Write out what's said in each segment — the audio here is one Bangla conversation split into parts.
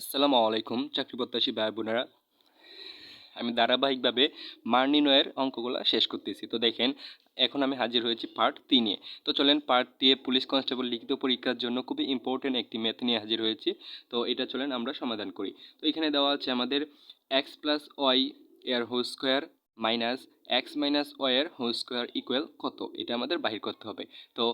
আসসালামু আলাইকুম, চাকরি প্রত্যাশী ভাই বোনেরা। আমি ধারাবাহিকভাবে মান অঙ্কগুলো শেষ করতেছি। তো দেখেন, এখন আমি হাজির হয়েছি পার্ট তিনে তো চলেন পার্ট দিয়ে পুলিশ কনস্টেবল লিখিত পরীক্ষার জন্য খুবই ইম্পর্টেন্ট একটি ম্যাথ নিয়ে হাজির হয়েছি। তো এটা চলেন আমরা সমাধান করি। তো এখানে দেওয়া আছে আমাদের এক্স প্লাস ওয়াই এর whole square minus X minus Y এর হোল স্কোয়ার ইকুয়াল কত? এটা আমাদের বাহির করতে হবে। তো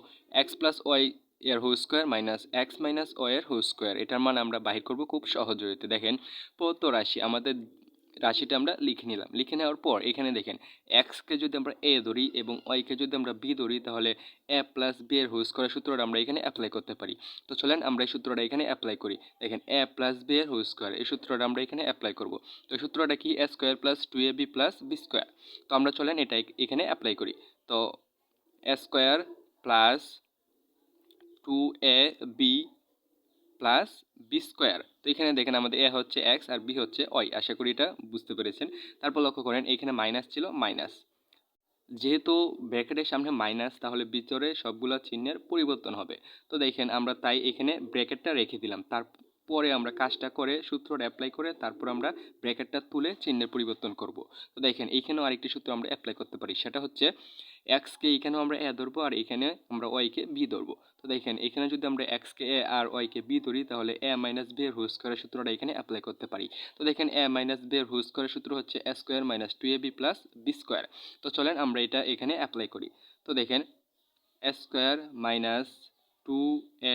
এক্স প্লাস ওয়াই এর whole square minus X minus ও এর হোল স্কোয়ার এটার মান আমরা বাহির করব খুব সহজ হইতে দেখেন প্রত রাশি, আমাদের রাশিটা আমরা লিখে নিলাম। লিখে নেওয়ার পর এখানে দেখেন এক্সকে যদি আমরা এ ধরি এবং ওয়াইকে যদি আমরা বি ধরি, তাহলে এ প্লাস বি এর হোল স্কোয়ার সূত্রটা আমরা এখানে অ্যাপ্লাই করতে পারি। তো চলেন আমরা এই সূত্রটা এখানে অ্যাপ্লাই করি। দেখেন এ প্লাস বি এর হোল স্কোয়ার এই সূত্রটা আমরা এখানে অ্যাপ্লাই করব। তো সূত্রটা কি? A square plus two A B plus B square তো আমরা চলেন এটা এখানে অ্যাপ্লাই করি। তো A square plus two A B plus B square তো এখানে দেখেন আমাদের এ হচ্ছে এক্স আর বি হচ্ছে ওয়াই আশা করি এটা বুঝতে পেরেছেন। তারপর লক্ষ্য করেন, এখানে মাইনাস ছিল মাইনাস যেহেতু ব্র্যাকেটের সামনে মাইনাস তাহলে ভিতরে সবগুলো চিহ্নের পরিবর্তন হবে। তো দেখেন, আমরা তাই এখানে ব্র্যাকেটটা রেখে দিলাম। তারপরে আমরা কাজটা করে, সূত্রটা অ্যাপ্লাই করে তারপর আমরা ব্র্যাকেটটা তুলে চিহ্নের পরিবর্তন করব। তো দেখেন, এইখানেও আরেকটি সূত্র আমরা অ্যাপ্লাই করতে পারি। সেটা হচ্ছে এক্সকে এখানেও আমরা এ ধরবো আর এখানে আমরা ওয়াইকে বি ধরবো। তো দেখেন, এখানে যদি আমরা এক্সকে এ আর ওয়াইকে বি ধরি, তাহলে এ মাইনাস বি এর হোল সূত্রটা এখানে অ্যাপ্লাই করতে পারি। তো দেখেন এ মাইনাস বি এর হোল সূত্র হচ্ছে A square minus two A B plus B square তো চলেন, আমরা এটা এখানে অ্যাপ্লাই করি। তো দেখেন A square minus two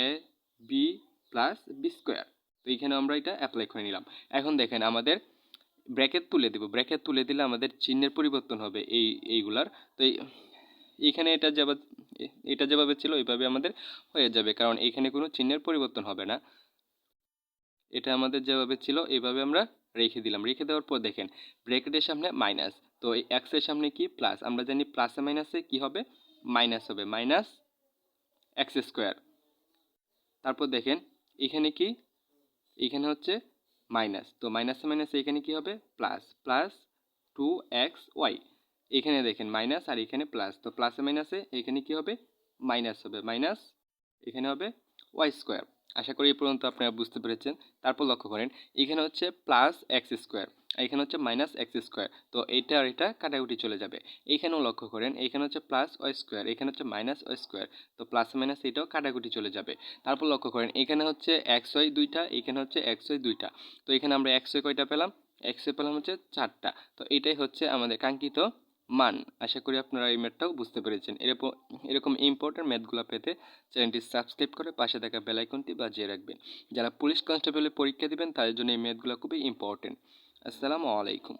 A B plus B square তো এখানে আমরা এটা অ্যাপ্লাই করে নিলাম। এখন দেখেন আমাদের ব্র্যাকেট তুলে দেব। ব্র্যাকেট তুলে দিলে আমাদের চিহ্নের পরিবর্তন হবে এই, এইগুলার। তো এখানে এটা যাবে, এটা যেভাবে ছিল ওইভাবে আমাদের হয়ে যাবে। কারণ এখানে কোনো চিহ্নের পরিবর্তন হবে না। এটা আমাদের যেভাবে ছিল এইভাবে আমরা রেখে দিলাম। রেখে দেওয়ার পর দেখেন ব্রেকেটের সামনে মাইনাস তো এই এক্সের সামনে কি প্লাস আমরা জানি প্লাসে মাইনাসে কি হবে? মাইনাস হবে। মাইনাস এক্স স্কোয়ার তারপর দেখেন, এখানে কি এখানে হচ্ছে মাইনাস তো মাইনাসে মাইনাসে এখানে কি হবে? Plus plus two X Y এখানে দেখেন মাইনাস আর এখানে প্লাস তো প্লাসে মাইনাসে এখানে কি হবে? মাইনাস হবে। মাইনাস এখানে হবে ওয়াই স্কোয়ার আশা করি এই পর্যন্ত আপনারা বুঝতে পেরেছেন। তারপর লক্ষ্য করেন, এখানে হচ্ছে প্লাস এক্স স্কোয়ার এখানে হচ্ছে মাইনাস এক্স স্কোয়ার তো এটা আর এটা কাটাকুটি চলে যাবে। এইখানেও লক্ষ্য করেন, এখানে হচ্ছে প্লাস ওয়াই স্কোয়ার এখানে হচ্ছে মাইনাস ওয়াই স্কোয়ার তো প্লাস মাইনাস এটাও কাটাকুটি চলে যাবে। তারপর লক্ষ্য করেন, এখানে হচ্ছে এক্স ওয়াই দুইটা, এখানে হচ্ছে এক্স ওয়াই দুইটা, তো এখানে আমরা এক্স ওয়াই কয়টা পেলাম? এক্স ওয়াই পেলাম হচ্ছে চারটা, তো এটাই হচ্ছে আমাদের কাঙ্ক্ষিত মান। আশা করি আপনারা এই ম্যাথটাও বুঝতে পেরেছেন। এরকম এরকম ইম্পর্টেন্ট ম্যাথগুলো পেতে চ্যানেলটি সাবস্ক্রাইব করে পাশে থাকা বেলাইকনটি বাজিয়ে রাখবেন। যারা পুলিশ কনস্টেবলের পরীক্ষা দেবেন, তাদের জন্য এই ম্যাথগুলো খুবই ইম্পর্টেন্ট আসসালামু আলাইকুম।